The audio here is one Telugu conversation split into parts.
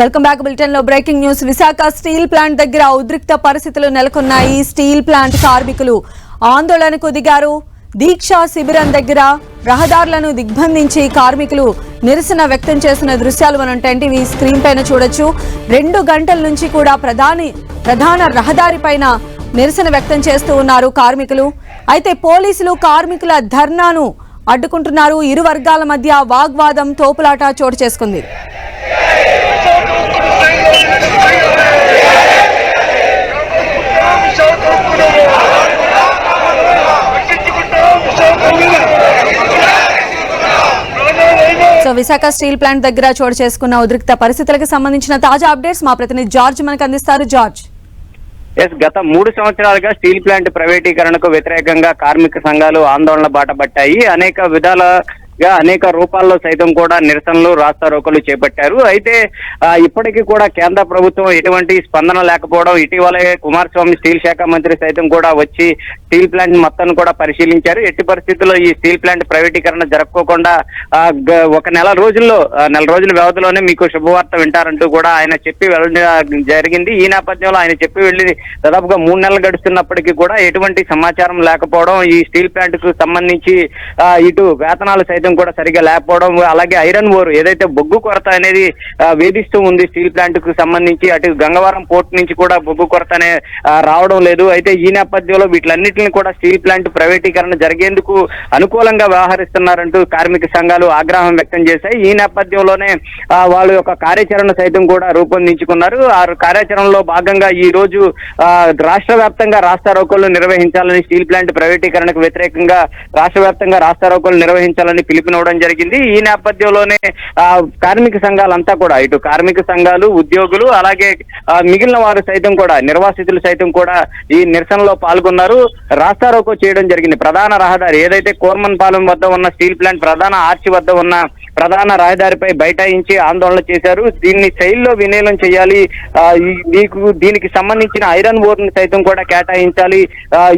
వెల్కమ్ బ్యాక్ బులెటిన్లో breaking news. Visakha steel plant దగ్గర ఉద్రిక్త పరిస్థితులు నెలకొన్నాయి. స్టీల్ ప్లాంట్ కార్మికులు ఆందోళనకు దిగారు. దీక్షా శిబిరం దగ్గర రహదారులను దిగ్బంధించి కార్మికులు నిరసన వ్యక్తం చేసిన దృశ్యాలు మనం టెన్ టీవీ స్క్రీన్ పైన చూడొచ్చు. రెండు గంటల నుంచి కూడా ప్రధాని ప్రధాన రహదారి పైన నిరసన వ్యక్తం చేస్తూ ఉన్నారు కార్మికులు. అయితే పోలీసులు కార్మికుల ధర్నాను అడ్డుకుంటున్నారు. ఇరు వర్గాల మధ్య వాగ్వాదం తోపులాట చోటు చేసుకుంది. విశాఖ స్టీల్ ప్లాంట్ దగ్గర చోటు చేసుకున్న ఉద్రిక్త పరిస్థితులకు సంబంధించిన తాజా అప్డేట్స్ మా ప్రతినిధి జార్జ్ మనకు అందిస్తారు. జార్జ్. ఎస్ గత మూడు సంవత్సరాలుగా స్టీల్ ప్లాంట్ ప్రైవేటీకరణకు వ్యతిరేకంగా కార్మిక సంఘాలు ఆందోళన బాటపట్టాయి. అనేక విధాల గా అనేక రూపాల్లో సైతం కూడా నిరసనలు రాస్తారోకలు చేపట్టారు. అయితే ఇప్పటికీ కూడా కేంద్ర ప్రభుత్వం ఎటువంటి స్పందన లేకపోవడం ఇటీవలే కుమారస్వామి స్టీల్ శాఖ మంత్రి సైతం కూడా వచ్చి స్టీల్ ప్లాంట్ మొత్తాన్ని కూడా పరిశీలించారు. ఎట్టి పరిస్థితుల్లో ఈ స్టీల్ ప్లాంట్ ప్రైవేటీకరణ జరుపుకోకుండా ఒక నెల రోజుల్లో నెల రోజుల వ్యవధిలోనే మీకు శుభవార్త వింటారంటూ కూడా ఆయన చెప్పి వెళ్ళడం జరిగింది. ఈ నేపథ్యంలో ఆయన చెప్పి వెళ్ళి దాదాపుగా మూడు నెలలు గడుస్తున్నప్పటికీ కూడా ఎటువంటి సమాచారం లేకపోవడం ఈ స్టీల్ ప్లాంట్కు సంబంధించి ఇటు వేతనాలు సైతం కూడా సరిగా లేకపోవడం అలాగే ఐరన్ ఓర్ ఏదైతే బొగ్గు కొరత అనేది వేధిస్తూ ఉంది స్టీల్ ప్లాంట్కు సంబంధించి అటు గంగవరం పోర్ట్ నుంచి కూడా బొగ్గు కొరత అనే రావడం లేదు. అయితే ఈ నేపథ్యంలో వీటిలన్నింటిని కూడా స్టీల్ ప్లాంట్ ప్రైవేటీకరణ జరిగేందుకు అనుకూలంగా వ్యవహరిస్తున్నారంటూ కార్మిక సంఘాలు ఆగ్రహం వ్యక్తం చేశాయి. ఈ నేపథ్యంలోనే వాళ్ళ యొక్క కార్యాచరణ సైతం కూడా రూపొందించుకున్నారు. ఆ కార్యాచరణలో భాగంగా ఈ రోజు రాష్ట్ర వ్యాప్తంగా రాస్తారోకోలు నిర్వహించాలని స్టీల్ ప్లాంట్ ప్రైవేటీకరణకు వ్యతిరేకంగా రాష్ట్ర వ్యాప్తంగా రాస్తారోకోలు నిర్వహించాలని పిలుపునివ్వడం జరిగింది. ఈ నేపథ్యంలోనే ఆ, కార్మిక సంఘాలంతా కూడా ఇటు కార్మిక సంఘాలు ఉద్యోగులు అలాగే మిగిలిన వారు సైతం కూడా నిర్వాసితులు సైతం కూడా ఈ నిరసనలో పాల్గొన్నారు. రాస్తారోకో చేయడం జరిగింది. ప్రధాన రహదారి ఏదైతే కోర్మన్ పాలెం వద్ద ఉన్న స్టీల్ ప్లాంట్ ప్రధాన ఆర్చి వద్ద ఉన్న ప్రధాన రహదారిపై బైఠాయించి ఆందోళన చేశారు. దీన్ని శైలిలో విలీనం చేయాలి. మీకు దీనికి సంబంధించిన ఐరన్ ఓర్ని సైతం కూడా కేటాయించాలి.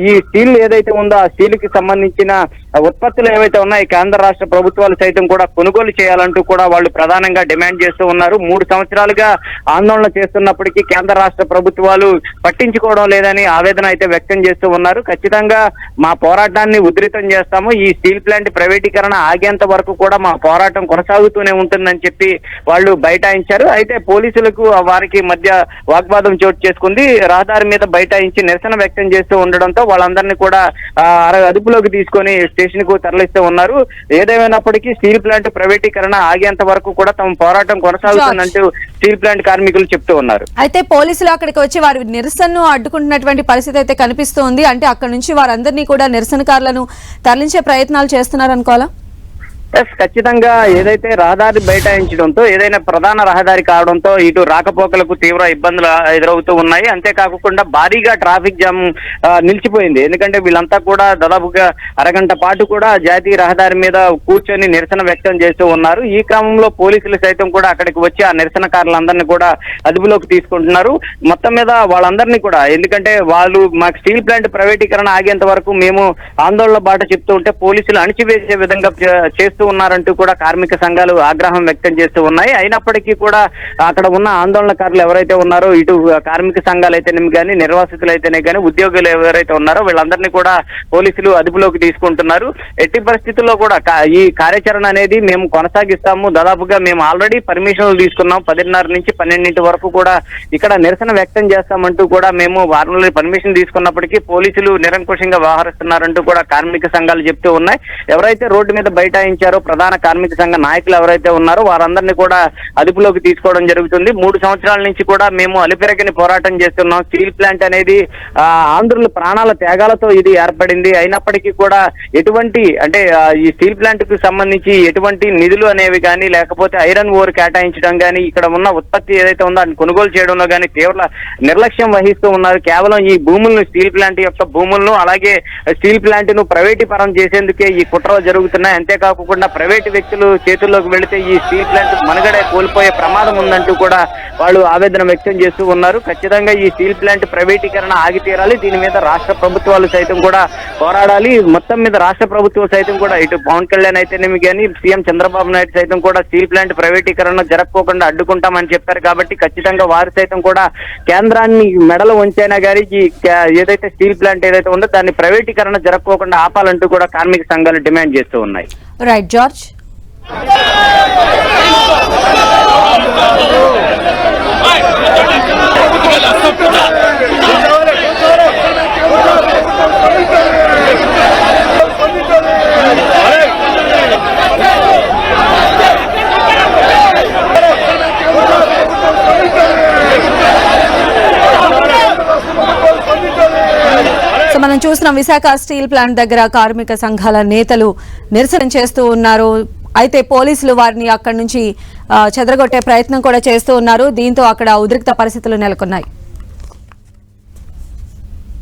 ఈ స్టీల్ ఏదైతే ఉందో ఆ స్టీల్కి సంబంధించిన ఉత్పత్తులు ఏవైతే ఉన్నాయో కేంద్ర రాష్ట్ర ప్రభుత్వాలు సైతం కూడా కొనుగోలు చేయాలంటూ కూడా వాళ్ళు ప్రధానంగా డిమాండ్ చేస్తూ ఉన్నారు. మూడు సంవత్సరాలుగా ఆందోళన చేస్తున్నప్పటికీ కేంద్ర రాష్ట్ర ప్రభుత్వాలు పట్టించుకోవడం లేదని ఆవేదన అయితే వ్యక్తం చేస్తూ ఉన్నారు. ఖచ్చితంగా మా పోరాటాన్ని ఉధృతం చేస్తాము. ఈ స్టీల్ ప్లాంట్ ప్రైవేటీకరణ ఆగేంత వరకు కూడా మా పోరాటం కొనసాగుతూనే ఉంటుందని చెప్పి వాళ్ళు బైఠాయించారు. అయితే పోలీసులకు వారికి మధ్య వాగ్వాదం చోటు చేసుకుంది. రహదారి మీద బైఠాయించి నిరసన వ్యక్తం చేస్తూ ఉండడంతో వాళ్ళందరినీ కూడా అర- అదుపులోకి తీసుకొని స్టేషన్కు తరలిస్తూ ఉన్నారు. ఏదేమైనప్పటికీ స్టీల్ ప్లాంట్ ప్రైవేటీకరణ ఆగేంత వరకు కూడా తమ పోరాటం కొనసాగుతుందంటూ స్టీల్ ప్లాంట్ కార్మికులు చెప్తూ ఉన్నారు. అయితే పోలీసులు అక్కడికి వచ్చి వారి నిరసనను అడ్డుకుంటున్నటువంటి పరిస్థితి అయితే కనిపిస్తోంది. అంటే అక్కడ నుంచి వారందరినీ కూడా నిరసనకారులను తరలించే ప్రయత్నాలు చేస్తున్నారు అనుకోవాలా ఎస్ ఖచ్చితంగా ఏదైతే రహదారి బైఠాయించడంతో ఏదైనా ప్రధాన రహదారి కావడంతో ఇటు రాకపోకలకు తీవ్ర ఇబ్బందులు ఎదురవుతూ ఉన్నాయి. అంతేకాకుండా భారీగా ట్రాఫిక్ జామ్ నిలిచిపోయింది. ఎందుకంటే వీళ్ళంతా కూడా దాదాపుగా అరగంట పాటు కూడా జాతీయ రహదారి మీద కూర్చొని నిరసన వ్యక్తం చేస్తూ ఉన్నారు. ఈ క్రమంలో పోలీసులు సైతం కూడా అక్కడికి వచ్చి ఆ నిరసనకారులందరినీ కూడా అదుపులోకి తీసుకుంటున్నారు. మొత్తం మీద వాళ్ళందరినీ కూడా ఎందుకంటే వాళ్ళు మాకు స్టీల్ ప్లాంట్ ప్రైవేటీకరణ ఆగేంత వరకు మేము ఆందోళన బాట చెప్తూ ఉంటే పోలీసులు అణిచివేసే విధంగా చేస్తూ చేస్తూ ఉన్నారంటూ కూడా కార్మిక సంఘాలు ఆగ్రహం వ్యక్తం చేస్తూ ఉన్నాయి. అయినప్పటికీ కూడా అక్కడ ఉన్న ఆందోళనకారులు ఎవరైతే ఉన్నారో ఇటు కార్మిక సంఘాలు అయితేనేమి కానీ నిర్వాసితులు అయితేనే కానీ ఉద్యోగులు ఎవరైతే ఉన్నారో వీళ్ళందరినీ కూడా పోలీసులు అదుపులోకి తీసుకుంటున్నారు. ఎట్టి పరిస్థితుల్లో కూడా ఈ కార్యాచరణ అనేది మేము కొనసాగిస్తాము. దాదాపుగా మేము ఆల్రెడీ పర్మిషన్లు తీసుకున్నాం. పదిన్నర నుంచి పన్నెండింటి వరకు కూడా ఇక్కడ నిరసన వ్యక్తం చేస్తామంటూ కూడా మేము వారంలో పర్మిషన్ తీసుకున్నప్పటికీ పోలీసులు నిరంకుశంగా వ్యవహరిస్తున్నారంటూ కూడా కార్మిక సంఘాలు చెప్తూ ఉన్నాయి. ఎవరైతే రోడ్డు మీద బైఠాయించారో ప్రధాన కార్మిక సంఘ నాయకులు ఎవరైతే ఉన్నారో వారందరినీ కూడా అదుపులోకి తీసుకోవడం జరుగుతుంది. మూడు సంవత్సరాల నుంచి కూడా మేము అలిపెరగని పోరాటం చేస్తున్నాం. స్టీల్ ప్లాంట్ అనేది ఆంధ్రుల ప్రాణాల త్యాగాలతో ఇది ఏర్పడింది. అయినప్పటికీ కూడా ఎటువంటి అంటే ఈ స్టీల్ ప్లాంట్కు సంబంధించి ఎటువంటి నిధులు అనేవి కానీ లేకపోతే ఐరన్ ఓర్ కేటాయించడం కానీ ఇక్కడ ఉన్న ఉత్పత్తి ఏదైతే ఉందో దాన్ని కొనుగోలు చేయడంలో కానీ తీవ్ర నిర్లక్ష్యం వహిస్తూ ఉన్నారు. కేవలం ఈ భూములను స్టీల్ ప్లాంట్ యొక్క భూములను అలాగే స్టీల్ ప్లాంట్ను ప్రైవేటీకరణ చేసేందుకే ఈ కుట్రలు జరుగుతున్నాయి. అంతేకాకుండా లేకుండా ప్రైవేటు వ్యక్తులు చేతుల్లోకి వెళితే ఈ స్టీల్ ప్లాంట్ మనుగడ కోల్పోయే ప్రమాదం ఉందంటూ కూడా వాళ్ళు ఆవేదన వ్యక్తం చేస్తూ ఉన్నారు. ఖచ్చితంగా ఈ స్టీల్ ప్లాంట్ ప్రైవేటీకరణ ఆగి తీరాలి దీని మీద రాష్ట్ర ప్రభుత్వాలు సైతం కూడా పోరాడాలి. మొత్తం మీద రాష్ట్ర ప్రభుత్వం సైతం కూడా ఇటు పవన్ కళ్యాణ్ అయితేనేమి కానీ సీఎం చంద్రబాబు నాయుడు సైతం కూడా స్టీల్ ప్లాంట్ ప్రైవేటీకరణ జరగకోకుండా అడ్డుకుంటామని చెప్పారు కాబట్టి ఖచ్చితంగా వారు సైతం కూడా కేంద్రాన్ని మెడలు ఉంచైనా కానీ ఈ ఏదైతే స్టీల్ ప్లాంట్ ఏదైతే ఉందో దాన్ని ప్రైవేటీకరణ జరగకోకుండా ఆపాలంటూ కూడా కార్మిక సంఘాలు డిమాండ్ చేస్తూ ఉన్నాయి. Right George so Visakha steel plant దగ్గర కార్మిక సంఘాల నేతలు నిరసన చేస్తూ ఉన్నారు. అయితే పోలీసులు వారిని అక్కడి నుంచి చెదరగొట్టే ప్రయత్నం కూడా చేస్తూ ఉన్నారు. దీంతో అక్కడ ఉద్రిక్త పరిస్థితులు నెలకొన్నాయి.